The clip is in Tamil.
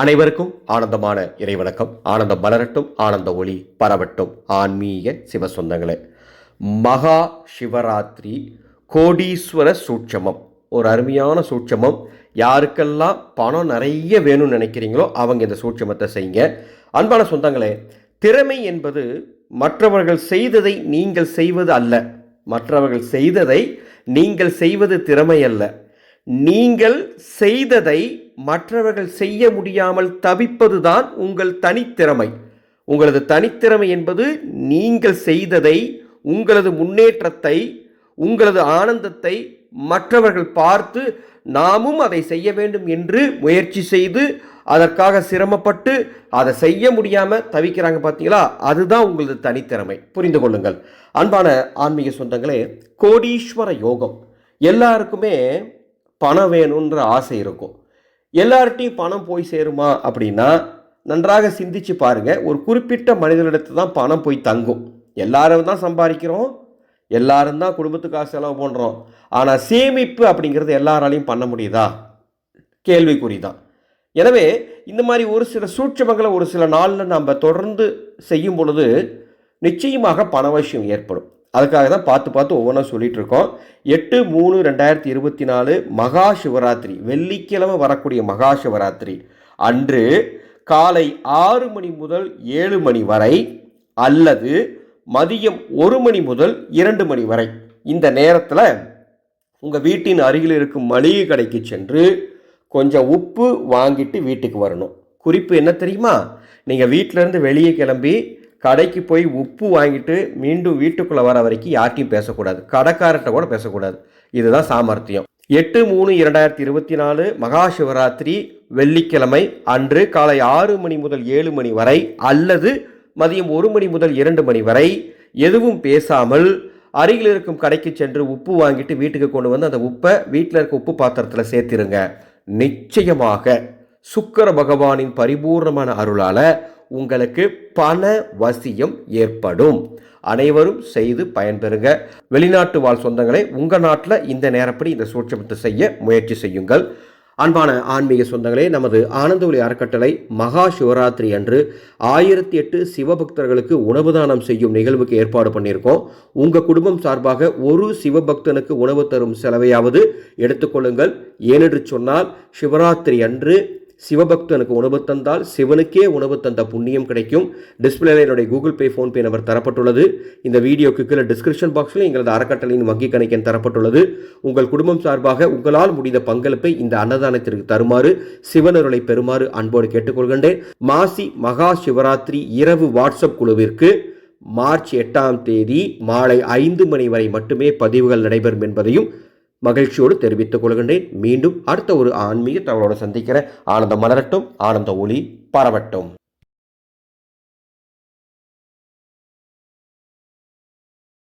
அனைவருக்கும் ஆனந்தமான இறைவணக்கம். ஆனந்தம் மலரட்டும் ஆனந்த ஒளி பரவட்டும். ஆன்மீக சிவ சொந்தங்களே மகா சிவராத்திரி கோடீஸ்வர சூட்சமம். ஒரு அருமையான சூட்சமம். யாருக்கெல்லாம் பணம் நிறைய வேணும்னு நினைக்கிறீங்களோ அவங்க இந்த சூட்சமத்தை செய்யுங்க. அன்பான சொந்தங்களே திறமை என்பது மற்றவர்கள் செய்ததை நீங்கள் செய்வது அல்ல. மற்றவர்கள் செய்ததை நீங்கள் செய்வது திறமை அல்ல. நீங்கள் செய்ததை மற்றவர்கள் செய்ய முடியாமல் தவிப்பதுதான் உங்கள் தனித்திறமை. உங்களது தனித்திறமை என்பது நீங்கள் செய்ததை உங்களது முன்னேற்றத்தை உங்களது ஆனந்தத்தை மற்றவர்கள் பார்த்து நாமும் அதை செய்ய வேண்டும் என்று முயற்சி செய்து அதற்காக சிரமப்பட்டு அதை செய்ய முடியாமல் தவிக்கிறாங்க பார்த்தீங்களா அதுதான் உங்களது தனித்திறமை. புரிந்து கொள்ளுங்கள். அன்பான ஆன்மீக சொந்தங்களே கோடீஸ்வர யோகம். எல்லாருக்குமே பணம் வேணுன்ற ஆசை இருக்கும். எல்லார்ட்டையும் பணம் போய் சேருமா அப்படின்னா நன்றாக சிந்திச்சு பாருங்கள் ஒரு குறிப்பிட்ட மனிதனிடத்து தான் பணம் போய் தங்கும். எல்லாரும் தான் சம்பாதிக்கிறோம். எல்லாரும் தான் குடும்பத்துக்காக செலவு பண்ணுறோம் ஆனால் சேமிப்பு அப்படிங்கிறது எல்லாராலையும் பண்ண முடியுதா? கேள்விக்குறி தான் எனவே இந்த மாதிரி ஒரு சில சூட்சமங்களை ஒரு சில நாளில் நம்ம தொடர்ந்து செய்யும் பொழுது நிச்சயமாக பணவசியம் ஏற்படும். அதுக்காக தான் பார்த்து பார்த்து ஒவ்வொன்றா சொல்லிகிட்டு இருக்கோம் எட்டு மூணு ரெண்டாயிரத்தி இருபத்தி நாலு மகா சிவராத்திரி வெள்ளிக்கிழமை வரக்கூடிய மகா சிவராத்திரி அன்று காலை ஆறு மணி முதல் ஏழு மணி வரை அல்லது மதியம் ஒரு மணி முதல் இரண்டு மணி வரை. இந்த நேரத்தில் உங்கள் வீட்டின் அருகில் இருக்கும் மளிகை கடைக்கு சென்று கொஞ்சம் உப்பு வாங்கிட்டு வீட்டுக்கு வரணும். குறிப்பு என்ன தெரியுமா? நீங்கள் வீட்டிலேருந்து வெளியே கிளம்பி கடைக்கு போய் உப்பு வாங்கிட்டு மீண்டும் வீட்டுக்குள்ளே வர வரைக்கும் யார்ட்டையும் பேசக்கூடாது. கடைக்காரர்கிட்ட கூட பேசக்கூடாது. இதுதான் சாமர்த்தியம். எட்டு மூணு இரண்டாயிரத்தி இருபத்தி நாலு மகா சிவராத்திரி வெள்ளிக்கிழமை அன்று காலை ஆறு மணி முதல் ஏழு மணி வரை அல்லது மதியம் ஒரு மணி முதல் இரண்டு மணி வரை எதுவும் பேசாமல் அருகில் இருக்கும் கடைக்கு சென்று உப்பு வாங்கிட்டு வீட்டுக்கு கொண்டு வந்து அந்த உப்பை வீட்டில் இருக்க உப்பு பாத்திரத்தில் சேர்த்திருங்க. நிச்சயமாக சுக்கர பகவானின் பரிபூர்ணமான அருளால் உங்களுக்கு பண வசியம் ஏற்படும். அனைவரும் செய்து பயன்பெறுங்க. வெளிநாட்டு வாழ் சொந்தங்களை உங்கள் நாட்டில் இந்த நேரப்படி இந்த சூட்சமத்தை செய்ய முயற்சி செய்யுங்கள். அன்பான ஆன்மீக சொந்தங்களே நமது ஆனந்த ஒளி அறக்கட்டளை மகா சிவராத்திரி அன்று ஆயிரத்தி எட்டு சிவபக்தர்களுக்கு உணவு தானம் செய்யும் நிகழ்வுக்கு ஏற்பாடு பண்ணியிருக்கோம். உங்கள் குடும்பம் சார்பாக ஒரு சிவபக்தனுக்கு உணவு தரும் செலவையாவது எடுத்துக்கொள்ளுங்கள். ஏனென்று சொன்னால் சிவராத்திரி அன்று சிவபக்தனுக்கு உணவு தந்தால் சிவனுக்கே உணவு தந்த புண்ணியம் கிடைக்கும். டிஸ்பிளேல என்னுடைய கூகுள் பே ஃபோன்பே நம்பர் தரப்பட்டுள்ளது. இந்த வீடியோக்கு கீழே டிஸ்கிரிப்ஷன் பாக்ஸில் எங்களது அறக்கட்டளையின் வங்கி கணக்கெண் தரப்பட்டுள்ளது. உங்கள் குடும்பம் சார்பாக உங்களால் முடிந்த பங்களிப்பை இந்த அன்னதானத்திற்கு தருமாறு சிவனருளை பெறுமாறு அன்போடு கேட்டுக்கொள்கின்றேன். மாசி மகா சிவராத்திரி இரவு வாட்ஸ்அப் குழுவிற்கு மார்ச் எட்டாம் தேதி மாலை ஐந்து மணி வரை மட்டுமே பதிவுகள் நடைபெறும் என்பதையும் மகிழ்ச்சியோடு தெரிவித்துக் கொள்கின்றேன். மீண்டும் அடுத்த ஒரு ஆன்மீக தகவலோடு சந்திக்கிற ஆனந்தம் மலரட்டும். ஆனந்த ஒளி பரவட்டும்.